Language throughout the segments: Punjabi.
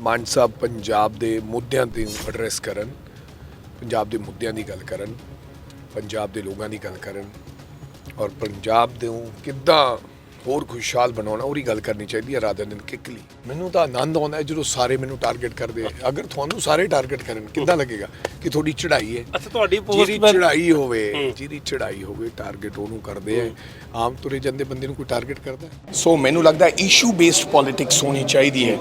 ਮਾਨ ਸਾਹਿਬ ਪੰਜਾਬ ਦੇ ਮੁੱਦਿਆਂ ਤੇ ਐਡਰੈਸ ਕਰਨ, ਪੰਜਾਬ ਦੇ ਮੁੱਦਿਆਂ ਦੀ ਗੱਲ ਕਰਨ, ਪੰਜਾਬ ਦੇ ਲੋਕਾਂ ਦੀ ਗੱਲ ਕਰਨ ਔਰ ਪੰਜਾਬ ਦੇ ਕਿੱਦਾਂ ਹੋਰ ਖੁਸ਼ਹਾਲ ਬਣਾਉਣਾ ਉਹਦੀ ਗੱਲ ਕਰਨੀ ਚਾਹੀਦੀ ਹੈ ਰਾਦਰ ਦਿਨ ਕਿਕਲੀ ਮੈਨੂੰ ਤਾਂ ਆਨੰਦ ਆਉਂਦਾ ਜਦੋਂ ਸਾਰੇ ਮੈਨੂੰ ਟਾਰਗੇਟ ਕਰਦੇ ਆ ਅਗਰ ਤੁਹਾਨੂੰ ਸਾਰੇ ਟਾਰਗੇਟ ਕਰਨ ਕਿੱਦਾਂ ਲੱਗੇਗਾ ਕਿ ਤੁਹਾਡੀ ਚੜ੍ਹਾਈ ਹੈ? ਅੱਛਾ ਤੁਹਾਡੀ ਜਿਹਦੀ ਪੋਸਟ ਚੜ੍ਹਾਈ ਹੋਵੇ ਜਿਹਦੀ ਚੜ੍ਹਾਈ ਹੋਵੇ ਟਾਰਗੇਟ ਉਹਨੂੰ ਕਰਦੇ ਆ ਆਮ ਤੁਰੇ ਜਾਂਦੇ ਬੰਦੇ ਨੂੰ ਕੋਈ ਟਾਰਗੇਟ ਕਰਦਾ? ਸੋ ਮੈਨੂੰ ਲੱਗਦਾ ਇਸ਼ੂ ਬੇਸਡ ਪੋਲਿਟਿਕਸ ਹੋਣੀ ਚਾਹੀਦੀ ਹੈ।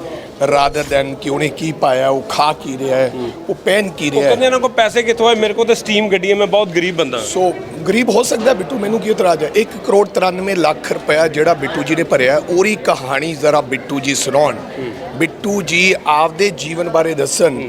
ਰਾਦਰ ਦੈਨ ਕਿ ਉਹਨੇ ਕੀ ਪਾਇਆ ਉਹ ਖਾ ਕੀ ਰਿਹਾ ਹੈ ਉਹ ਪਹਿਨ ਕੀ ਰਿਹਾ ਕਹਿੰਦੇ ਹੈ ਇਹਨਾਂ ਕੋਲ ਪੈਸੇ ਕਿੱਥੋਂ ਆਏ? ਮੇਰੇ ਕੋਲ ਤਾਂ ਸਟੀਮ ਗੱਡੀ ਹੈ ਮੈਂ ਬਹੁਤ ਗਰੀਬ ਬੰਦਾ। ਸੋ ਗਰੀਬ ਹੋ ਸਕਦਾ ਬਿੱਟੂ ਮੈਨੂੰ ਕੀ ਇਤਰਾਜ਼ ਹੈ? 1 ਕਰੋੜ 93 ਲੱਖ ਰੁਪਇਆ ਜਿਹੜਾ ਬਿੱਟੂ ਜੀ ਨੇ ਭਰਿਆ ਉਹਦੀ ਕਹਾਣੀ ਜ਼ਰਾ ਬਿੱਟੂ ਜੀ ਸੁਣਾਉਣ। ਬਿੱਟੂ ਜੀ ਆਪਦੇ ਜੀਵਨ ਬਾਰੇ ਦੱਸਣ।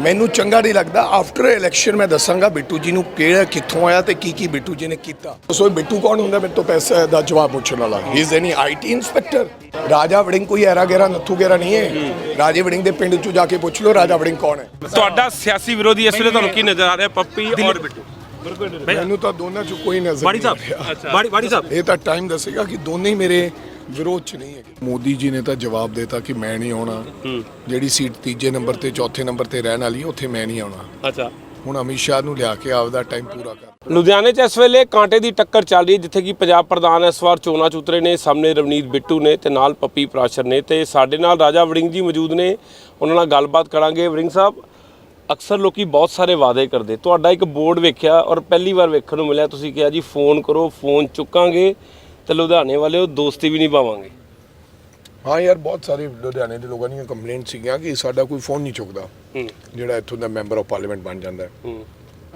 ਮੈਨੂੰ ਚੰਗਾ ਨਹੀਂ ਲੱਗਦਾ ਆਫਟਰ ਇਲੈਕਸ਼ਨ ਮੈਂ ਦੱਸਾਂਗਾ ਬਿੱਟੂ ਜੀ ਨੂੰ ਕਿਹੜਾ ਕਿੱਥੋਂ ਆਇਆ ਤੇ ਕੀ ਕੀ ਬਿੱਟੂ ਜੀ ਨੇ ਕੀਤਾ। ਸੋ ਬਿੱਟੂ ਕੌਣ ਹੁੰਦਾ? ਮੇਰੇ ਤੋਂ ਪੈਸਾ ਦਾ ਜਵਾਬ ਪੁੱਛਣ ਵਾਲਾ। He is any IT inspector Raja Warring ਕੋਈ ਐਰਾ ਗੈਰਾ ਨੱਥੂ ਗੈਰਾ ਨਹੀਂ ਹੈ? ਰਾਜੇ ਵੜਿੰਗ ਦੇ ਪਿੰਡ ਚੋਂ ਜਾ ਕੇ ਪੁੱਛ ਲਓ ਰਾਜਾ ਵੜਿੰਗ ਕੌਣ ਹੈ? ਤੁਹਾਡਾ ਸਿਆਸੀ ਵਿਰੋਧੀ ਇਸ ਵੇਲੇ ਤੁਹਾਨੂੰ ਕੀ ਨਜ਼ਰ ਆ ਰਿਹਾ? ਪੱਪੀ ਔਰ ਬਿੱਟੂ। ਮੈਨੂੰ ਤਾਂ ਦੋਨਾਂ ਚ ਕੋਈ ਨਜ਼ਰ ਬਾੜੀ ਨਹੀਂ ਸਾਹਿਬ। ਬਾੜੀ ਬਾੜੀ ਸਾਹਿਬ। ਇਹ ਤਾਂ ਟਾਈਮ ਦੱਸੇਗਾ ਕਿ ਦੋਨੇ ਹੀ ਮੇਰੇ ਵਿਰੋਧ ਚ ਨਹੀਂ ਹੈਗੇ। ਮੋਦੀ ਜੀ ਨੇ ਤਾਂ ਜਵਾਬ ਦਿੱਤਾ ਕਿ ਮੈਂ ਨਹੀਂ ਆਉਣਾ। ਜਿਹੜੀ ਸੀਟ ਤੀਜੇ ਨੰਬਰ ਤੇ ਚੌਥੇ ਨੰਬਰ ਤੇ ਰਹਿਣ ਵਾਲੀ ਹੈ, ਉੱਥੇ ਮੈਂ ਨਹੀਂ ਆਉਣਾ। ਅੱਛਾ। ਹੁਣ ਅਮਿਤ ਸ਼ਾਹ ਨੂੰ ਲਿਆ ਕੇ ਆਪਦਾ ਟਾਈਮ ਪੂਰਾ ਕਰ। ਲੁਧਿਆਣੇ 'ਚ ਇਸ ਵੇਲੇ ਕਾਂਟੇ ਦੀ ਟੱਕਰ ਚੱਲ ਰਹੀ ਹੈ ਜਿੱਥੇ ਕਿ ਪੰਜਾਬ ਪ੍ਰਧਾਨ ਇਸ ਵਾਰ ਚੋਣਾਂ 'ਚ ਉਤਰੇ ਨੇ ਸਾਹਮਣੇ ਰਵਨੀਤ ਬਿੱਟੂ ਨੇ ਤੇ ਨਾਲ ਪੱਪੀ ਪ੍ਰਾਸ਼ਰ ਨੇ। ਤੇ ਸਾਡੇ ਨਾਲ ਰਾਜਾ ਵੜਿੰਗ ਜੀ ਮੌਜੂਦ ਨੇ। ਉਹਨਾਂ ਨਾਲ ਗੱਲਬਾਤ ਕਰਾਂਗੇ। ਵੜਿੰਗ ਸਾਹਿਬ ਅਕਸਰ ਲੋਕੀ ਬਹੁਤ ਸਾਰੇ ਵਾਅਦੇ ਕਰਦੇ। ਤੁਹਾਡਾ ਇੱਕ ਬੋਰਡ ਵੇਖਿਆ ਔਰ ਪਹਿਲੀ ਵਾਰ ਵੇਖਣ ਨੂੰ ਮਿਲਿਆ ਤੁਸੀਂ ਕਿਹਾ ਜੀ ਫੋਨ ਕਰੋ ਫੋਨ ਚੁੱਕਾਂਗੇ ਤੇ ਲੁਧਿਆਣੇ ਵਾਲਿਓ ਦੋਸਤੀ ਵੀ ਨਿਭਾਵਾਂਗੇ। ਹਾਂ ਯਾਰ ਬਹੁਤ ਸਾਰੇ ਲੁਧਿਆਣੇ ਦੇ ਲੋਕਾਂ ਦੀਆਂ ਕੰਪਲੇਂਟ ਸੀਗੀਆਂ ਕਿ ਸਾਡਾ ਕੋਈ ਫੋਨ ਨਹੀਂ ਚੁੱਕਦਾ ਜਿਹੜਾ ਇੱਥੋਂ ਦਾ ਮੈਂਬਰ ਆਫ ਪਾਰਲੀਮੈਂਟ ਬਣ ਜਾਂਦਾ ਹੈ।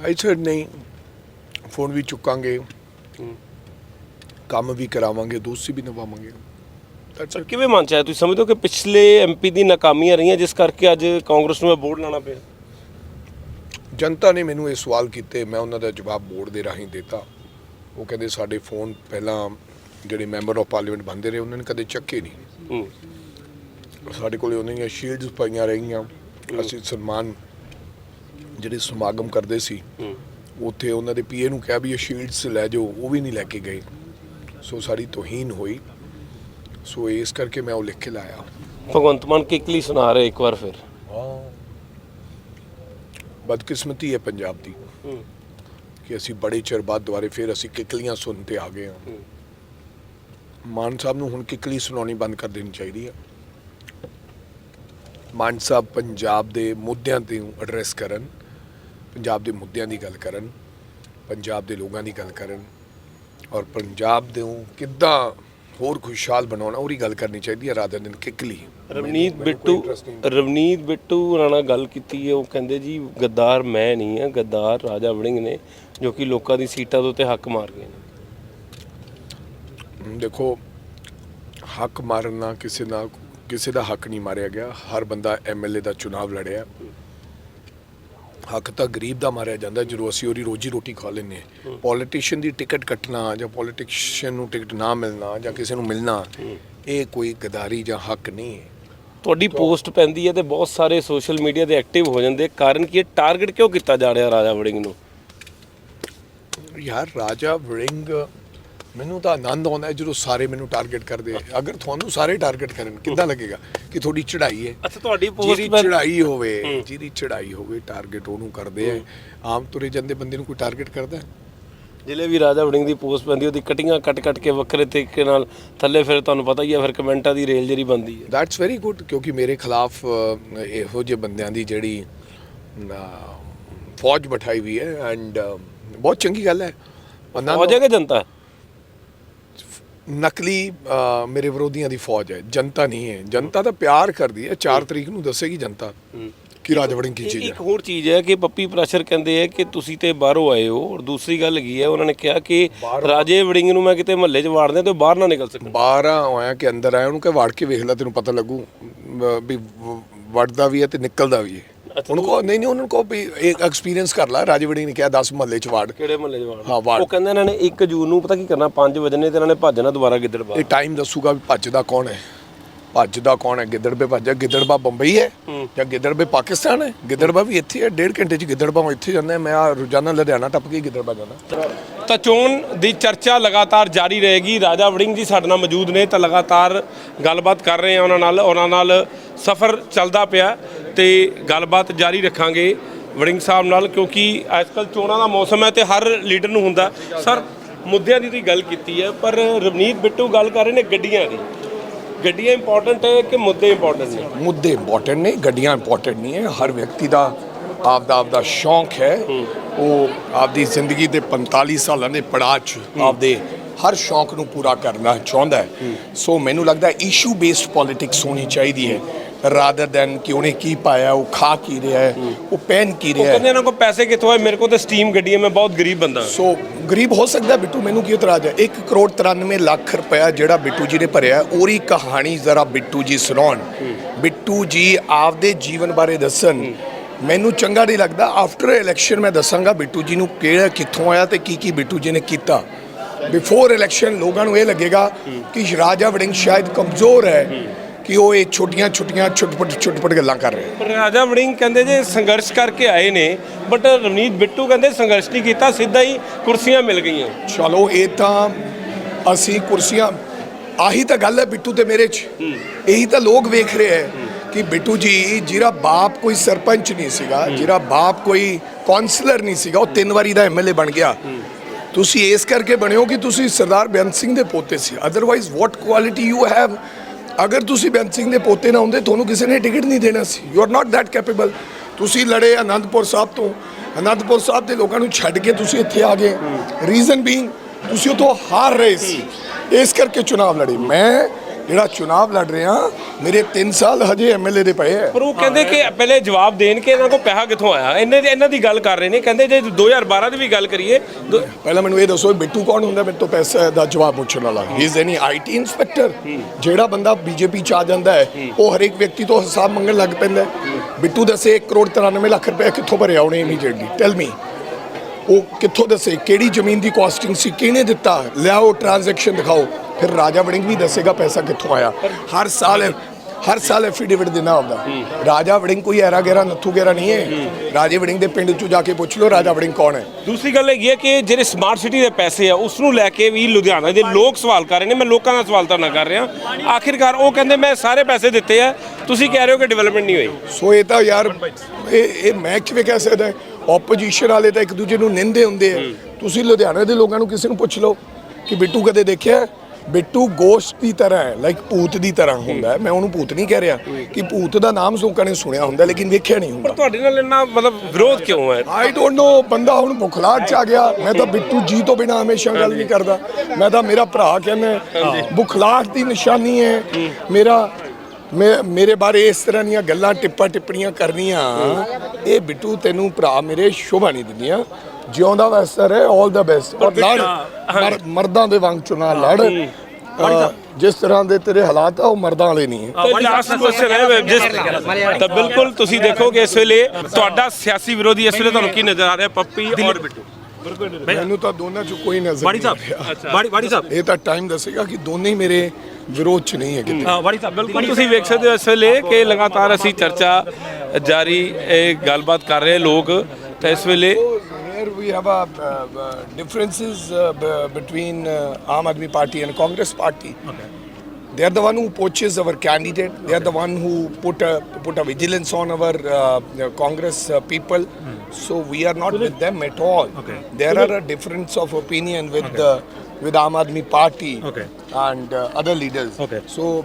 ਆਈ ਸੈਡ ਨਹੀਂ ਫੋਨ ਵੀ ਚੁੱਕਾਂਗੇ ਕੰਮ ਵੀ ਕਰਾਵਾਂਗੇ ਦੋਸਤੀ ਵੀ ਨਿਭਾਵਾਂਗੇ। That's ਸਰ ਕਿਵੇਂ ਮੰਨ ਚ ਆਇਆ ਤੁਸੀਂ? ਸਮਝਦੇ ਹੋ ਕਿ ਪਿਛਲੇ ਐਮਪੀ ਦੀ ਨਾਕਾਮੀਆਂ ਰਹੀਆਂ ਜਿਸ ਕਰਕੇ ਅੱਜ ਕਾਂਗਰਸ ਨੂੰ ਇਹ ਬੋਰਡ ਲਾਣਾ ਪਿਆ? ਜਨਤਾ ਨੇ ਮੈਨੂੰ ਇਹ ਸਵਾਲ ਕੀਤੇ ਮੈਂ ਉਹਨਾਂ ਦਾ ਜਵਾਬ ਬੋਰਡ ਦੇ ਰਾਹੀਂ ਦਿੱਤਾ। ਉਹ ਕਹਿੰਦੇ ਸਾਡੇ ਫੋਨ ਪਹਿਲਾਂ ਜਿਹੜੇ ਮੈਂਬਰ ਆਫ ਪਾਰਲੀਮੈਂਟ ਬੰਦੇ ਰਹੇ ਉਹਨਾਂ ਨੇ ਕਦੇ ਚੱਕੇ ਨਹੀਂ। ਹੂੰ। ਸਾਡੇ ਕੋਲੇ ਉਹਨਾਂ ਦੀਆਂ ਸ਼ੀਲਡਸ ਪਈਆਂ ਰਹੀਆਂ। ਅਸੀਂ ਸਨਮਾਨ ਜਿਹੜੇ ਸਮਾਗਮ ਕਰਦੇ ਸੀ ਉੱਥੇ ਉਹਨਾਂ ਦੇ ਪੀਏ ਨੂੰ ਕਿਹਾ ਵੀ ਇਹ ਸ਼ੀਲਡਸ ਲੈ ਜਾਓ ਉਹ ਵੀ ਨਹੀਂ ਲੈ ਕੇ ਗਏ। ਸੋ ਸਾਡੀ ਤੋਹੀਨ ਹੋਈ। ਸੋ ਇਸ ਕਰਕੇ ਮੈਂ ਉਹ ਲਿਖ ਕੇ ਲਾਇਆ। ਭਗਵੰਤ ਮਾਨ ਕਿਕਲੀ ਸੁਣਾ ਰਹੇ ਇੱਕ ਵਾਰ ਫਿਰ। ਬਦਕਿਸਮਤੀ ਹੈ ਪੰਜਾਬ ਦੀ। ਕਿ ਅਸੀਂ ਬੜੇ ਚਿਰ ਬਾਅਦ ਦੁਬਾਰੇ ਫਿਰ ਅਸੀਂ ਕਿਕਲੀਆਂ ਸੁਣ ਤੇ ਆ ਗਏ ਹਾਂ। ਮਾਨ ਸਾਹਿਬ ਨੂੰ ਹੁਣ ਕਿਕਲੀ ਸੁਣਾਉਣੀ ਬੰਦ ਕਰ ਦੇਣੀ ਚਾਹੀਦੀ ਹੈ। ਮਾਨ ਸਾਹਿਬ ਪੰਜਾਬ ਦੇ ਮੁੱਦਿਆਂ ਤੇ ਐਡਰੈਸ ਕਰਨ ਪੰਜਾਬ ਦੇ ਮੁੱਦਿਆਂ ਦੀ ਗੱਲ ਕਰਨ ਪੰਜਾਬ ਦੇ ਲੋਕਾਂ ਦੀ ਗੱਲ ਕਰਨ ਔਰ ਪੰਜਾਬ ਦੇ ਕਿੱਦਾਂ ਹੋਰ ਖੁਸ਼ਹਾਲ ਬਣਾਉਣਾ ਉਹਦੀ ਗੱਲ ਕਰਨੀ ਚਾਹੀਦੀ ਹੈ ਰਾਦਰ ਦਿਨ ਕਿਕਲੀ। ਰਵਨੀਤ ਬਿੱਟੂ। ਰਵਨੀਤ ਬਿੱਟੂ ਉਹਨਾਂ ਨਾਲ ਗੱਲ ਕੀਤੀ ਹੈ ਉਹ ਕਹਿੰਦੇ ਜੀ ਗੱਦਾਰ ਮੈਂ ਨਹੀਂ ਆ ਗੱਦਾਰ ਰਾਜਾ ਵੜਿੰਗ ਨੇ ਜੋ ਕਿ ਲੋਕਾਂ ਦੀ ਸੀਟਾਂ ਦੇ ਉੱਤੇ ਹੱਕ ਮਾਰ ਗਏ ਨੇ। ਦੇਖੋ ਹੱਕ ਮਾਰਨਾ ਕਿਸੇ ਦਾ ਕਿਸੇ ਦਾ ਹੱਕ ਨਹੀਂ ਮਾਰਿਆ ਗਿਆ। ਹਰ ਬੰਦਾ ਐਮਐਲਏ ਦਾ ਚੁਣਾਵ ਲੜਿਆ। ਹੱਕ ਤਾਂ ਗਰੀਬ ਦਾ ਮਾਰਿਆ ਜਾਂਦਾ ਜਦੋਂ ਅਸੀਂ ਉਹਦੀ ਰੋਜੀ ਰੋਟੀ ਖਾ ਲੈਂਦੇ ਹਾਂ। ਪੋਲੀਟੀਸ਼ੀਅਨ ਦੀ ਟਿਕਟ ਕੱਟਣਾ ਜਾਂ ਪੋਲੀਟੀਸ਼ੀਅਨ ਨੂੰ ਟਿਕਟ ਨਾ ਮਿਲਣਾ ਜਾਂ ਕਿਸੇ ਨੂੰ ਮਿਲਣਾ ਇਹ ਕੋਈ ਗਦਾਰੀ ਜਾਂ ਹੱਕ ਨਹੀਂ ਹੈ। ਤੁਹਾਡੀ ਪੋਸਟ ਪੈਂਦੀ ਹੈ ਤੇ ਬਹੁਤ ਸਾਰੇ ਸੋਸ਼ਲ ਮੀਡੀਆ ਤੇ ਐਕਟਿਵ ਹੋ ਜਾਂਦੇ ਕਾਰਨ ਕੀ ਇਹ ਟਾਰਗੇਟ ਕਿਉਂ ਕੀਤਾ ਜਾ ਰਿਹਾ ਰਾਜਾ ਵੜਿੰਗ ਨੂੰ? ਯਾਰ ਰਾਜਾ ਵੜਿੰਗ ਮੈਨੂੰ ਤਾਂ ਆਨੰਦ ਆਉਂਦਾ ਹੈ ਜਦੋਂ ਸਾਰੇ ਮੈਨੂੰ ਟਾਰਗੇਟ ਕਰਦੇ ਆ। ਅਗਰ ਤੁਹਾਨੂੰ ਸਾਰੇ ਟਾਰਗੇਟ ਕਰਨ ਕਿੱਦਾਂ ਲੱਗੇਗਾ ਕਿ ਤੁਹਾਡੀ ਚੜ੍ਹਾਈ ਹੈ? ਅੱਛਾ ਤੁਹਾਡੀ ਜਿਹਦੀ ਪੋਸਟ ਚੜ੍ਹਾਈ ਹੋਵੇ ਜਿਹਦੀ ਚੜ੍ਹਾਈ ਹੋਵੇ ਟਾਰਗੇਟ ਉਹਨੂੰ ਕਰਦੇ ਆ। ਆਮ ਤੁਰੇ ਜਾਂਦੇ ਬੰਦੇ ਨੂੰ ਕੋਈ ਟਾਰਗੇਟ ਕਰਦਾ ਹੈ? ਜ਼ਿਲ੍ਹੇ ਵੀ ਰਾਜਾ ਵੜਿੰਗ ਦੀ ਪੋਸਟ ਪੈਂਦੀ ਉਹਦੀ ਕਟਿੰਗਾਂ ਕੱਟ ਕੱਟ ਕੇ ਵੱਖਰੇ ਤਰੀਕੇ ਨਾਲ ਥੱਲੇ ਫਿਰ ਤੁਹਾਨੂੰ ਪਤਾ ਹੀ ਹੈ ਫਿਰ ਕਮੈਂਟਾਂ ਦੀ ਰੇਲ ਜਿਹੜੀ ਬੰਦੀ ਹੈ। ਦੈਟਸ ਵੈਰੀ ਗੁੱਡ ਕਿਉਂਕਿ ਮੇਰੇ ਖਿਲਾਫ ਇਹੋ ਜਿਹੇ ਬੰਦਿਆਂ ਦੀ ਜਿਹੜੀ ਫੌਜ ਬਿਠਾਈ ਵੀ ਹੈ ਐਂਡ ਬਹੁਤ ਚੰਗੀ ਗੱਲ ਹੈ। ਹੋ ਜਾਏਗਾ ਜਨਤਾ ਨਕਲੀ ਮੇਰੇ ਵਿਰੋਧੀਆਂ ਦੀ ਫੌਜ ਹੈ। ਜਨਤਾ ਨਹੀਂ ਹੈ। ਜਨਤਾ ਤਾਂ ਪਿਆਰ ਕਰਦੀ ਹੈ। 4 ਤਰੀਕ ਨੂੰ ਦੱਸੇਗੀ ਜਨਤਾ ਕਿ ਰਾਜਾ ਵੜਿੰਗ ਕੀ ਚੀਜ਼ ਇੱਕ ਹੈ ਹੋਰ ਚੀਜ਼ ਹੈ ਕਿ ਪੱਪੀ ਪ੍ਰੈਸ਼ਰ ਕਹਿੰਦੇ ਆ ਕਿ ਤੁਸੀਂ ਤੇ ਬਾਹਰੋਂ ਆਏ ਹੋ ਔਰ ਦੂਸਰੀ ਗੱਲ ਹੈਗੀ ਹੈ ਉਹਨਾਂ ਨੇ ਕਿਹਾ ਕਿ ਰਾਜੇ ਵੜਿੰਗ ਨੂੰ ਮੈਂ ਕਿਤੇ ਮਹੱਲੇ 'ਚ ਵਾੜ ਦਿਆਂ ਤੇ ਬਾਹਰ ਨਾ ਨਿਕਲ ਸਕਣ। ਬਾਹਰ ਆਇਆ ਕਿ ਅੰਦਰ ਆਇਆ ਉਹਨੂੰ ਕਿ ਵੜ ਕੇ ਵੇਖ ਲੈ ਤੈਨੂੰ ਪਤਾ ਲੱਗੂ ਵ- ਵੜਦਾ ਵੀ ਹੈ ਤੇ ਨਿਕਲਦਾ ਵੀ ਹੈ। ਉਹਨੂੰ ਕਹੋ ਨਹੀਂ ਨਹੀਂ ਉਹਨਾਂ ਨੂੰ ਕਹੋ ਵੀ ਇੱਕ ਐਕਸਪੀਰੀਅੰਸ ਕਰ ਲੈ। ਰਾਜੇ ਵੜਿੰਗ ਨੇ ਕਿਹਾ 10 ਮਹੱਲੇ ਚ ਵਾੜ। ਕਿਹੜੇ ਮਹੱਲੇ 'ਚ ਵਾੜ? ਹਾਂ, ਵਾੜ। ਉਹ ਕਹਿੰਦੇ ਇਹਨਾਂ ਨੇ 1 ਜੂਨ ਨੂੰ ਪਤਾ ਕੀ ਕਰਨਾ 5 ਵਜੇ ਨੇ ਤੇ ਇਹਨਾਂ ਨੇ ਭੱਜਣਾ ਦੁਬਾਰਾ ਗਿੱਦੜ ਇਹ ਟਾਈਮ ਦੱਸੂਗਾ ਵੀ ਭੱਜਦਾ ਕੌਣ ਹੈ। ਭੱਜਦਾ ਕੌਣ ਹੈ? ਗਿੱਦੜਵੇ ਭੱਜਾ ਗਿੱਦੜਬਾ ਬੰਬਈ ਹੈ ਜਾਂ ਗਿੱਦੜਵੇ ਪਾਕਿਸਤਾਨ ਹੈ? ਗਿੱਦੜਬਾ ਵੀ ਇੱਥੇ ਹੈ ਡੇਢ ਘੰਟੇ ਚ ਗਿੱਦੜਬਾ ਇੱਥੇ ਜਾਂਦਾ ਮੈਂ ਆਹ ਰੋਜ਼ਾਨਾ ਲੁਧਿਆਣਾ ਟੱਪ ਕੇ ਗਿੱਦੜਬਾ ਜਾਂਦਾ। ਤਾਂ ਚੋਣ ਦੀ ਚਰਚਾ ਲਗਾਤਾਰ ਜਾਰੀ ਰਹੇਗੀ। ਰਾਜਾ ਵੜਿੰਗ ਜੀ ਸਾਡੇ ਨਾਲ ਮੌਜੂਦ ਨੇ ਤਾਂ ਲਗਾਤਾਰ ਗੱਲਬਾਤ ਕਰ ਰਹੇ ਆ ਉਹਨਾਂ ਨਾਲ। ਉਹਨਾਂ ਨਾਲ ਸਫ਼ਰ ਚੱਲਦਾ ਪਿਆ। ਤੇ ਗੱਲਬਾਤ ਜਾਰੀ ਰੱਖਾਂਗੇ ਵੜਿੰਗ ਸਾਹਿਬ ਨਾਲ ਕਿਉਂਕਿ ਅੱਜਕੱਲ ਚੋਣਾਂ ਦਾ ਮੌਸਮ ਹੈ ਤੇ ਹਰ ਲੀਡਰ ਨੂੰ ਹੁੰਦਾ। ਸਰ ਮੁੱਦਿਆਂ ਦੀ ਤੁਸੀਂ ਗੱਲ ਕੀਤੀ ਹੈ ਪਰ ਰਵਨੀਤ ਬਿੱਟੂ ਗੱਲ ਕਰ ਰਹੇ ਨੇ ਗੱਡੀਆਂ ਦੀ। ਗੱਡੀਆਂ ਇੰਪੋਰਟੈਂਟ ਹੈ ਕਿ ਮੁੱਦੇ ਇੰਪੋਰਟੈਂਟ ਨੇ? ਮੁੱਦੇ ਇੰਪੋਰਟੈਂਟ ਨੇ ਗੱਡੀਆਂ ਇੰਪੋਰਟੈਂਟ ਨਹੀਂ ਹੈ। ਹਰ ਵਿਅਕਤੀ ਦਾ ਆਪਦਾ ਆਪਦਾ ਸ਼ੌਂਕ ਹੈ। ਉਹ ਆਪਦੀ ਜ਼ਿੰਦਗੀ ਦੇ 45 ਸਾਲਾਂ ਦੇ ਪੜਾਅ 'ਚ ਆਪਦੇ ਹਰ ਸ਼ੌਂਕ ਨੂੰ ਪੂਰਾ ਕਰਨਾ ਚਾਹੁੰਦਾ ਹੈ। ਸੋ ਮੈਨੂੰ ਲੱਗਦਾ ਇਸ਼ੂ ਬੇਸਡ ਪੋਲਿਟਿਕਸ ਹੋਣੀ ਚਾਹੀਦੀ ਹੈ। ਰਾਦਰ ਦੈਨ ਕਿ ਉਹਨੇ ਕੀ ਪਾਇਆ ਉਹ ਖਾ ਕੀ ਰਿਹਾ ਹੈ ਉਹ ਪਹਿਨ ਕੀ ਰਿਹਾ ਹੈ ਕਹਿੰਦੇ ਇਹਨਾਂ ਕੋਲ ਪੈਸੇ ਕਿੱਥੋਂ ਆਏ ਮੇਰੇ ਕੋਲ ਤਾਂ ਸਟੀਮ ਗੱਡੀ ਹੈ ਮੈਂ ਬਹੁਤ ਗਰੀਬ ਬੰਦਾ ਸੋ ਗਰੀਬ ਹੋ ਸਕਦਾ ਬਿੱਟੂ ਮੈਨੂੰ ਕੀ ਇਤਰਾਜ਼ ਹੈ 1 ਕਰੋੜ 93 ਲੱਖ ਰੁਪਇਆ ਜਿਹੜਾ ਬਿੱਟੂ ਜੀ ਨੇ ਭਰਿਆ ਉਹਦੀ ਕਹਾਣੀ ਜ਼ਰਾ ਬਿੱਟੂ ਜੀ ਸੁਣਾਉਣ ਬਿੱਟੂ ਜੀ ਆਪਦੇ ਜੀਵਨ ਬਾਰੇ ਦੱਸਣ ਮੈਨੂੰ ਚੰਗਾ ਨਹੀਂ ਲੱਗਦਾ ਆਫਟਰ ਇਲੈਕਸ਼ਨ ਮੈਂ ਦੱਸਾਂਗਾ ਬਿੱਟੂ ਜੀ ਨੂੰ ਕਿਹੜਾ ਕਿੱਥੋਂ ਆਇਆ ਤੇ ਕੀ ਕੀ ਬਿੱਟੂ ਜੀ ਨੇ ਕੀਤਾ ਬਿਫੋਰ ਇਲੈਕਸ਼ਨ ਲੋਕਾਂ ਨੂੰ ਇਹ ਲੱਗੇਗਾ ਕਿ ਰਾਜਾ ਵੜਿੰਗ ਸ਼ਾਇਦ ਕਮਜ਼ੋਰ ਹੈ ਕਿ ਉਹ ਇਹ ਛੋਟੀਆਂ ਛੋਟੀਆਂ ਛੁੱਟਪਟ ਛੁੱਟਪਟ ਗੱਲਾਂ ਕਰ ਰਿਹਾ ਪਰ ਰਾਜਾ ਵੜਿੰਗ ਕਹਿੰਦੇ ਜੇ ਸੰਘਰਸ਼ ਕਰਕੇ ਆਏ ਨੇ ਬਟ ਰਵਨੀਤ ਬਿੱਟੂ ਕਹਿੰਦੇ ਸੰਘਰਸ਼ ਨਹੀਂ ਕੀਤਾ ਸਿੱਧਾ ਹੀ ਕੁਰਸੀਆਂ ਮਿਲ ਗਈਆਂ। ਚਲੋ ਇਹ ਤਾਂ ਅਸੀਂ ਕੁਰਸੀਆਂ ਆਹੀ ਤਾਂ ਗੱਲ ਹੈ ਬਿੱਟੂ ਤੇ ਮੇਰੇ 'ਚ। ਇਹੀ ਤਾਂ ਲੋਕ ਵੇਖ ਰਹੇ ਹੈ ਕਿ ਬਿੱਟੂ ਜੀ ਜਿਹੜਾ ਬਾਪ ਕੋਈ ਸਰਪੰਚ ਨਹੀਂ ਸੀਗਾ ਜਿਹੜਾ ਬਾਪ ਕੋਈ ਕਾਉਂਸਲਰ ਨਹੀਂ ਸੀਗਾ ਉਹ ਤਿੰਨ ਵਾਰੀ ਦਾ ਐਮਐਲਏ ਬਣ ਗਿਆ। ਤੁਸੀਂ ਇਸ ਕਰਕੇ ਬਣੇ ਹੋ ਕਿ ਤੁਸੀਂ ਸਰਦਾਰ ਬੇਅੰਤ ਸਿੰਘ ਦੇ ਪੋਤੇ ਸੀ। Otherwise what quality you have ਅਗਰ ਤੁਸੀਂ ਬੇਅੰਤ ਸਿੰਘ ਦੇ ਪੋਤੇ ਨਾ ਹੁੰਦੇ ਤੁਹਾਨੂੰ ਕਿਸੇ ਨੇ ਟਿਕਟ ਨਹੀਂ ਦੇਣਾ ਸੀ। You are not that capable ਤੁਸੀਂ ਲੜੇ ਅਨੰਦਪੁਰ ਸਾਹਿਬ ਤੋਂ। ਅਨੰਦਪੁਰ ਸਾਹਿਬ ਦੇ ਲੋਕਾਂ ਨੂੰ ਛੱਡ ਕੇ ਤੁਸੀਂ ਇੱਥੇ ਆ ਗਏ। ਰੀਜ਼ਨ ਬੀਇੰਗ ਤੁਸੀਂ ਉਥੋਂ ਹਾਰ ਰਹੇ ਸੀ। ਇਸ ਕਰਕੇ ਚੁਣਾਵ ਲੜੇ। ਮੈਂ ਜਿਹੜਾ ਚੁਣਾਵ ਲੜ ਰਿਹਾ ਮੇਰੇ 3 ਸਾਲ ਹਜੇ ਐਮਐਲਏ ਦੇ ਪਏ ਹੈ। ਪਰ ਉਹ ਕਹਿੰਦੇ ਕਿ ਪਹਿਲੇ ਜਵਾਬ ਦੇਣ ਕਿ ਇਹਨਾਂ ਕੋਲ ਪੈਸਾ ਕਿੱਥੋਂ ਆਇਆ? ਇਹਨਾਂ ਦੀ ਇਹਨਾਂ ਦੀ ਗੱਲ ਕਰ ਰਹੇ ਨੇ। ਕਹਿੰਦੇ ਜੇ 2012 ਦੀ ਵੀ ਗੱਲ ਕਰੀਏ ਪਹਿਲਾਂ ਮੈਨੂੰ ਇਹ ਦੱਸੋ ਬਿੱਟੂ ਕੌਣ ਹੁੰਦਾ? ਮੇਰੇ ਤੋਂ ਪੈਸੇ ਦਾ ਜਵਾਬ ਪੁੱਛਣ ਵਾਲਾ। He. Is any IT inspector ਜਿਹੜਾ ਬੰਦਾ ਬੀਜੇਪੀ ਚ ਆ ਜਾਂਦਾ ਹੈ ਉਹ ਹਰੇਕ ਵਿਅਕਤੀ ਤੋਂ ਹਿਸਾਬ ਮੰਗਣ ਲੱਗ ਪੈਂਦਾ ਬਿੱਟੂ ਦੱਸੇ 1 ਕਰੋੜ 93 ਲੱਖ ਰੁਪਏ ਕਿੱਥੋਂ ਭਰਿਆ ਉਹਨੇ ਇਮੀਡੀਏਟਲੀ ਟੈਲ ਮੀ ਉਹ ਕਿੱਥੋਂ ਦੱਸੇ? ਕਿਹੜੀ ਜ਼ਮੀਨ ਦੀ ਕਾਸਟਿੰਗ ਸੀ? ਕਿਹਨੇ ਦਿੱਤਾ? ਲਿਆਓ ਟ੍ਰਾਂਜੈਕਸ਼ਨ ਦਿਖਾਓ। ਫਿਰ ਰਾਜਾ ਵੜਿੰਗ ਵੀ ਦੱਸੇਗਾ ਪੈਸਾ ਕਿੱਥੋਂ ਆਇਆ। ਹਰ ਸਾਲ ਹਰ ਸਾਲ ਐਫੀਡੇਵਿਟ ਦੇਣਾ ਹੁੰਦਾ। ਰਾਜਾ ਵੜਿੰਗ ਕੋਈ ਐਰਾ ਗੈਰਾ ਨੱਥੂ ਗੈਰਾ ਨਹੀਂ ਹੈ। ਰਾਜੇ ਵੜਿੰਗ ਦੇ ਪਿੰਡ ਚੋਂ ਜਾ ਕੇ ਪੁੱਛ ਲਓ ਰਾਜਾ ਵੜਿੰਗ ਕੌਣ ਹੈ। ਦੂਸਰੀ ਗੱਲ ਹੈਗੀ ਹੈ ਕਿ ਜਿਹੜੇ ਸਮਾਰਟ ਸਿਟੀ ਦੇ ਪੈਸੇ ਆ ਉਸ ਨੂੰ ਲੈ ਕੇ ਵੀ ਲੁਧਿਆਣਾ ਦੇ ਲੋਕ ਸਵਾਲ ਕਰ ਰਹੇ ਨੇ। ਮੈਂ ਲੋਕਾਂ ਦਾ ਸਵਾਲ ਤਾਂ ਨਾ ਕਰ ਰਿਹਾ। ਆਖਿਰਕਾਰ ਉਹ ਕਹਿੰਦੇ ਮੈਂ ਸਾਰੇ ਪੈਸੇ ਦਿੱਤੇ ਆ। ਤੁਸੀਂ ਕਹਿ ਰਹੇ ਹੋ ਕਿ ਡਿਵੈਲਪਮੈਂਟ ਨਹੀਂ ਹੋਈ। ਸੋ ਇਹ ਤਾਂ ਯਾਰ ਇਹ ਇਹ ਮੈਂ ਕਿਵੇਂ ਕਹਿ ਸਕਦਾ ਆਪੋਜੀਸ਼ਨ ਵਾਲੇ ਤਾਂ ਇੱਕ ਦੂਜੇ ਨੂੰ ਨਿੰਦੇ ਹੁੰਦੇ ਆ। ਤੁਸੀਂ ਲੁਧਿਆਣੇ ਦੇ ਲੋਕਾਂ ਨੂੰ ਕਿਸੇ ਨੂੰ ਪੁੱਛ ਲਓ ਕਿ ਬਿੱਟੂ ਕਦੇ ਦੇਖਿਆ? ਬਿੱਟੂ ਗੋਸ਼ਟ ਦੀ ਤਰ੍ਹਾਂ ਹੈ ਲਾਈਕ ਭੂਤ ਦੀ ਤਰ੍ਹਾਂ ਹੁੰਦਾ। ਮੈਂ ਉਹਨੂੰ ਭੂਤ ਨਹੀਂ ਕਹਿ ਰਿਹਾ ਕਿ ਭੂਤ ਦਾ ਨਾਮ ਲੋਕਾਂ ਨੇ ਸੁਣਿਆ ਹੁੰਦਾ ਲੇਕਿਨ ਵੇਖਿਆ ਨਹੀਂ ਹੁੰਦਾ। ਤੁਹਾਡੇ ਨਾਲ ਇੰਨਾ ਮਤਲਬ ਵਿਰੋਧ ਕਿਉਂ ਹੈ? ਆਈ ਡੋਨਟ ਨੋ ਬੰਦਾ ਹੁਣ ਬੁਖਲਾਟ ਚ ਆ ਗਿਆ। ਮੈਂ ਤਾਂ ਬਿੱਟੂ ਜੀ ਤੋਂ ਬਿਨਾ ਹਮੇਸ਼ਾ ਗੱਲ ਨਹੀਂ ਕਰਦਾ। ਮੈਂ ਤਾਂ ਮੇਰਾ ਭਰਾ ਕਹਿੰਦਾ ਬੁਖਲਾਟ ਦੀ ਨਿਸ਼ਾਨੀ ਹੈ। ਮੇਰਾ ਮੇ- ਮੇਰੇ ਬਾਰੇ ਇਸ ਤਰ੍ਹਾਂ ਦੀਆਂ ਗੱਲਾਂ ਟਿੱਪਾ ਟਿੱਪਣੀਆਂ ਕਰਨੀਆਂ ਇਹ ਬਿੱਟੂ ਤੈਨੂੰ ਭਰਾ ਮੇਰੇ ਸ਼ੋਭਾ ਨਹੀਂ ਦਿੰਦੀਆਂ। ਜਿਉਂਦਾ ਵਸਦਾ ਰਹੇ 올 ਦਾ ਬੈਸਟ ਔਰ ਲੜ ਮਰ- ਮਰਦਾਂ ਦੇ ਵਾਂਗ ਚੁਣਾ ਲੜ। ਜਿਸ ਤਰ੍ਹਾਂ ਦੇ ਤੇਰੇ ਹਾਲਾਤ ਆ ਉਹ ਮਰਦਾਂ ਵਾਲੇ ਨਹੀਂ ਹੈ। ਤਾਂ ਲਾਸਟ ਕੁਐਸਚਨ ਹੈ ਜਿਸ ਤਾਂ ਬਿਲਕੁਲ ਤੁਸੀਂ ਦੇਖੋਗੇ ਇਸ ਵੇਲੇ ਤੁਹਾਡਾ ਸਿਆਸੀ ਵਿਰੋਧੀ ਇਸ ਵੇਲੇ ਤੁਹਾਨੂੰ ਕੀ ਨਜ਼ਰ ਆ ਰਿਹਾ? ਪੱਪੀ ਔਰ ਬਿੱਟੂ। ਮੈਨੂੰ ਤਾਂ ਦੋਨਾਂ ਚ ਕੋਈ ਨਜ਼ਰ ਵਾੜੀ ਨਹੀਂ ਆ ਰਿਹਾ। ਸਾਹਿਬ ਵਾੜੀ ਵਾੜੀ ਸਾਹਿਬ ਇਹ ਤਾਂ ਟਾਈਮ ਦੱਸੇਗਾ ਕਿ ਦੋਨੇ ਹੀ ਮੇਰੇ ਵਿਰੋਧ ਚ ਨਹੀਂ ਹੈ ਕਿਤੇ ਅ, ਵਾੜੀ ਸਾਹਿਬ ਬਿਲਕੁਲ ਤੁਸੀਂ ਵੇਖ ਸਕਦੇ ਹੋ ਇਸ ਵੇਲੇ ਕਿ ਲਗਾਤਾਰ ਅਸੀਂ ਚਰਚਾ ਜਾਰੀ ਇਹ ਗੱਲਬਾਤ ਕਰ ਰਹੇ ਲੋਕ। ਤਾਂ ਇਸ ਵੇਲੇ we have a uh, uh, differences uh, b- between uh, Aam Aadmi Party and Congress Party. They are the one who poaches our candidate. They are the one who put a put a vigilance on our uh, Congress uh, people. So we are not with them at all. Okay. There are a difference of opinion with the with Aam Aadmi Party Okay. and uh, other leaders. Okay. So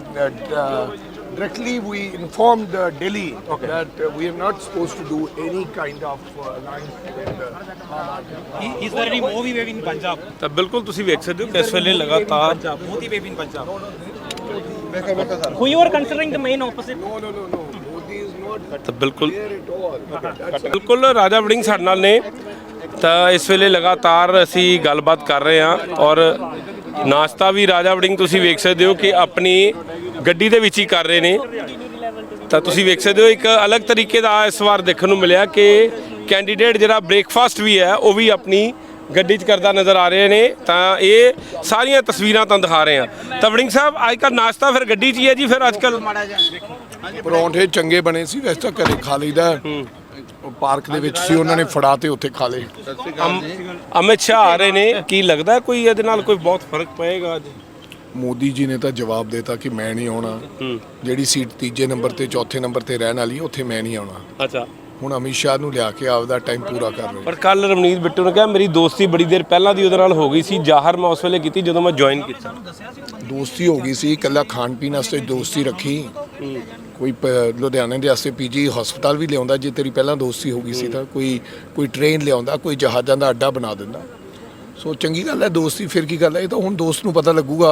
directly we informed uh, Delhi that uh, we are not supposed to do any kind of uh, alliance with uh, is there any movie wave in Punjab ਤਾਂ ਬਿਲਕੁਲ ਤੁਸੀਂ ਵੇਖ ਸਕਦੇ ਹੋ ਕਿ ਇਸ ਵੇਲੇ ਲਗਾਤਾਰ Punjab Modi wave in Punjab who you are considering the main opposite No, no, no, no. Modi is not ਤਾਂ ਬਿਲਕੁਲ there at all. That's ਬਿਲਕੁਲ ਰਾਜਾ ਵੜਿੰਗ ਸਾਡੇ ਨਾਲ ਨੇ ਤਾਂ ਇਸ ਵੇਲੇ ਲਗਾਤਾਰ ਅਸੀਂ ਗੱਲਬਾਤ ਕਰ ਰਹੇ ਹਾਂ ਔਰ ਨਾਸ਼ਤਾ ਵੀ ਰਾਜਾ ਵੜਿੰਗ ਤੁਸੀਂ ਵੇਖ ਸਕਦੇ ਹੋ ਕਿ ਆਪਣੀ ਗੱਡੀ ਦੇ ਵਿੱਚ ਹੀ ਕਰ ਰਹੇ ਨੇ। ਤਾਂ ਤੁਸੀਂ ਵੇਖ ਸਕਦੇ ਹੋ ਇੱਕ ਅਲੱਗ ਤਰੀਕੇ ਦਾ ਇਸ ਵਾਰ ਦੇਖਣ ਨੂੰ ਮਿਲਿਆ ਕਿ ਕੈਂਡੀਡੇਟ ਜਿਹੜਾ ਬ੍ਰੇਕਫਾਸਟ ਵੀ ਹੈ ਉਹ ਵੀ ਆਪਣੀ ਗੱਡੀ 'ਚ ਕਰਦਾ ਨਜ਼ਰ ਆ ਰਹੇ ਨੇ। ਤਾਂ ਇਹ ਸਾਰੀਆਂ ਤਸਵੀਰਾਂ ਤੁਹਾਨੂੰ ਦਿਖਾ ਰਹੇ ਆ ਤਾਂ ਵੜਿੰਗ ਸਾਹਿਬ ਅੱਜ ਕੱਲ੍ਹ ਨਾਸ਼ਤਾ ਫਿਰ ਗੱਡੀ 'ਚ ਹੀ ਹੈ ਜੀ ਫਿਰ ਅੱਜ ਕੱਲ੍ਹ ਪਰੌਂਠੇ ਚੰਗੇ ਬਣੇ ਸੀ ਵੈਸੇ ਤਾਂ ਘਰੇ ਖਾ ਲਈਦਾ। ਉਹ ਪਾਰਕ ਦੇ ਵਿੱਚ ਸੀ ਉਹਨਾਂ ਨੇ ਫੜਾ ਤੇ ਉੱਥੇ ਖਾ ਲਏ। ਅਮਿਤ ਸ਼ਾਹ ਆ ਰਹੇ ਨੇ। ਕੀ ਲੱਗਦਾ ਕੋਈ ਇਹਦੇ ਨਾਲ ਕੋਈ ਬਹੁਤ ਫ਼ਰਕ ਪਏਗਾ ਅੱਜ? ਮੋਦੀ ਜੀ ਨੇ ਤਾਂ ਜਵਾਬ ਦਿੱਤਾ ਕਿ ਮੈਂ ਨਹੀਂ ਆਉਣਾ। ਜਿਹੜੀ ਸੀਟ ਤੀਜੇ ਨੰਬਰ ਤੇ ਚੌਥੇ ਨੰਬਰ ਤੇ ਰਹਿਣ ਵਾਲੀ ਉੱਥੇ ਮੈਂ ਨਹੀਂ ਆਉਣਾ। ਅੱਛਾ। ਹੁਣ ਅਮਿਤ ਸ਼ਾਹ ਨੂੰ ਲਿਆ ਕੇ ਆਪਦਾ ਟਾਈਮ ਪੂਰਾ ਕਰ ਰਹੇ। ਪਰ ਕੱਲ ਰਵਨੀਤ ਬਿੱਟੂ ਨੇ ਕਿਹਾ ਮੇਰੀ ਦੋਸਤੀ ਬੜੀ ਦੇਰ ਪਹਿਲਾਂ ਦੀ ਉਹਦੇ ਨਾਲ ਹੋ ਗਈ ਸੀ ਜ਼ਾਹਰ ਮੈਂ ਉਸ ਵੇਲੇ ਕੀਤੀ ਜਦੋਂ ਮੈਂ ਜੁਆਇਨ ਕੀਤਾ। ਦੋਸਤੀ ਹੋ ਗਈ ਸੀ ਇਕੱਲਾ ਖਾਣ ਪੀਣ ਵਾਸਤੇ ਦੋਸਤੀ ਰੱਖੀ। ਕੋਈ ਲੁਧਿਆਣੇ ਦੇ ਵਾਸਤੇ ਪੀਜੀ ਹਸਪਤਾਲ ਵੀ ਲਿਆਉਂਦਾ ਜੇ ਤੇਰੀ ਪਹਿਲਾਂ ਦੋਸਤੀ ਹੋ ਗਈ ਸੀ ਤਾਂ। ਕੋਈ ਕੋਈ ਟ੍ਰੇਨ ਲਿਆਉਂਦਾ ਕੋਈ ਜਹਾਜ਼ਾਂ ਦਾ ਅੱਡਾ ਬਣਾ ਦਿੰਦਾ। ਸੋ ਚੰਗੀ ਗੱਲ ਹੈ ਦੋਸਤੀ ਫਿਰ ਕੀ ਗੱਲ ਹੈ? ਇਹ ਤਾਂ ਹੁਣ ਦੋਸਤ ਨੂੰ ਪਤਾ ਲੱਗੂਗਾ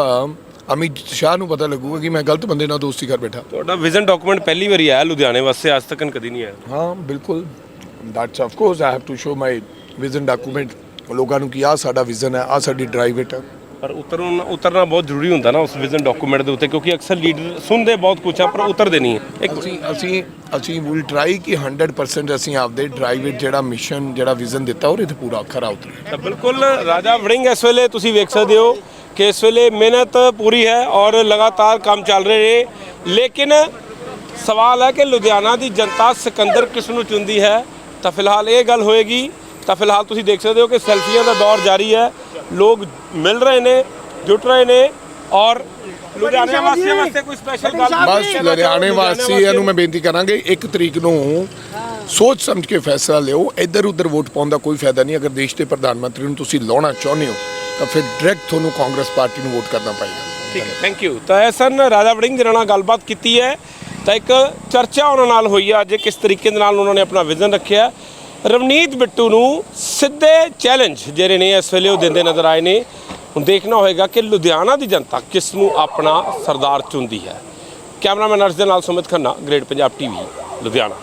ਅਮਿਤ ਸ਼ਾਹ ਨੂੰ ਪਤਾ ਲੱਗੂਗਾ ਕਿ ਮੈਂ ਗਲਤ ਬੰਦੇ ਨਾਲ ਦੋਸਤੀ ਕਰ ਬੈਠਾ। ਤੁਹਾਡਾ ਵਿਜ਼ਨ ਡਾਕੂਮੈਂਟ ਪਹਿਲੀ ਵਾਰੀ ਆਇਆ ਲੁਧਿਆਣੇ ਵਾਸਤੇ ਅੱਜ ਤੱਕ ਕਦੀ ਨਹੀਂ ਆਇਆ। ਹਾਂ ਬਿਲਕੁਲ। That's of course I have to show my vision document ਲੋਕਾਂ ਨੂੰ ਕਿ ਆਹ ਸਾਡਾ ਵਿਜ਼ਨ ਹੈ ਆਹ ਸਾਡੀ ਡਰਾਈਵ ਹੈ। ਪਰ ਉਤਰਨ ਉਤਰਨਾ ਬਹੁਤ ਜ਼ਰੂਰੀ ਹੁੰਦਾ ਨਾ ਉਸ ਵਿਜ਼ਨ ਡਾਕੂਮੈਂਟ ਦੇ ਉੱਤੇ ਕਿਉਂਕਿ ਅਕਸਰ ਲੀਡਰ ਸੁਣਦੇ ਬਹੁਤ ਕੁਝ ਆ ਪਰ ਉਤਰਦੇ ਨਹੀਂ। ਹੈ ਇੱਕ ਅਸੀਂ ਅਸੀਂ ਅਸੀਂ ਵਿਲ ਟਰਾਈ ਕਿ 100% ਅਸੀਂ ਆਪਦੇ ਡਰਾਈਵ ਜਿਹੜਾ ਮਿਸ਼ਨ ਜਿਹੜਾ ਵਿਜ਼ਨ ਦਿੱਤਾ ਉਹਦੇ ਤੇ ਪੂਰਾ ਖਰਾ ਉਤਰੇ। ਤਾਂ ਬਿਲਕੁਲ ਰਾਜਾ ਵੜਿੰਗ ਇਸ ਵੇਲੇ ਤੁਸੀਂ ਵੇਖ ਸਕਦੇ ਹੋ ਕਿ ਇਸ ਵੇਲੇ ਮਿਹਨਤ ਪੂਰੀ ਹੈ ਔਰ ਲਗਾਤਾਰ ਕੰਮ ਚੱਲ ਰਹੇ ਨੇ। ਲੇਕਿਨ ਸਵਾਲ ਹੈ ਕਿ ਲੁਧਿਆਣਾ ਦੀ ਜਨਤਾ ਸਿਕੰਦਰ ਕਿਸ ਨੂੰ ਚੁਣਦੀ ਹੈ? ਤਾਂ ਫਿਲਹਾਲ ਇਹ ਗੱਲ ਹੋਏਗੀ। ਤਾਂ ਫਿਲਹਾਲ ਤੁਸੀਂ ਦੇਖ ਸਕਦੇ ਹੋ ਕਿ ਸੈਲਫੀਆਂ ਦਾ ਦੌਰ ਜਾਰੀ ਹੈ। ਲੋਕ ਮਿਲ ਰਹੇ ਨੇ ਜੁਟ ਰਹੇ ਨੇ ਔਰ ਲੁਧਿਆਣਾ ਵਾਸੀਆਂ ਵਾਸਤੇ ਕੋਈ ਸਪੈਸ਼ਲ ਗੱਲ ਬਸ ਲੁਧਿਆਣੇ ਵਾਸੀਆਂ ਨੂੰ ਮੈਂ ਬੇਨਤੀ ਕਰਾਂਗੇ ਇੱਕ ਤਰੀਕ ਨੂੰ ਸੋਚ ਸਮਝ ਕੇ ਫੈਸਲਾ ਲਿਓ ਇੱਧਰ ਉੱਧਰ ਵੋਟ ਪਾਉਣ ਦਾ ਕੋਈ ਫਾਇਦਾ ਨਹੀਂ ਅਗਰ ਦੇਸ਼ ਦੇ ਪ੍ਰਧਾਨ ਮੰਤਰੀ ਨੂੰ ਤੁਸੀਂ ਲਾਉਣਾ ਚਾਹੁੰਦੇ ਹੋ ਤਾਂ ਫਿਰ ਡਾਇਰੈਕਟ ਤੁਹਾਨੂੰ ਕਾਂਗਰਸ ਪਾਰਟੀ ਨੂੰ ਵੋਟ ਕਰਨਾ ਪਏਗਾ। ਠੀਕ ਹੈ ਥੈਂਕ ਯੂ ਤਾਂ ਇਹ ਸਨ ਰਾਜਾ ਵੜਿੰਗ ਜਿਹਨਾਂ ਨਾਲ ਗੱਲਬਾਤ ਕੀਤੀ ਹੈ ਤਾਂ ਇੱਕ ਚਰਚਾ ਉਹਨਾਂ ਨਾਲ ਹੋਈ ਹੈ ਅੱਜ ਕਿਸ ਤਰੀਕੇ ਦੇ ਨਾਲ ਉਹਨਾਂ ਨੇ ਆਪਣਾ ਵਿਜ਼ਨ ਰੱਖਿਆ। ਰਵਨੀਤ ਬਿੱਟੂ ਨੂੰ ਸਿੱਧੇ ਚੈਲੰਜ ਜਿਹੜੇ ਨੇ ਇਸ ਵੇਲੇ ਉਹ ਦਿੰਦੇ ਨਜ਼ਰ ਆਏ ਨੇ। ਹੁਣ ਦੇਖਣਾ ਹੋਏਗਾ ਕਿ ਲੁਧਿਆਣਾ ਦੀ ਜਨਤਾ ਕਿਸ ਨੂੰ ਆਪਣਾ ਸਰਦਾਰ ਚੁਣਦੀ ਹੈ। ਕੈਮਰਾਮੈਨ ਅਰਸ਼ ਦੇ ਨਾਲ ਸੁਮਿਤ ਖੰਨਾ ਗ੍ਰੇਟ ਪੰਜਾਬ ਟੀਵੀ ਲੁਧਿਆਣਾ।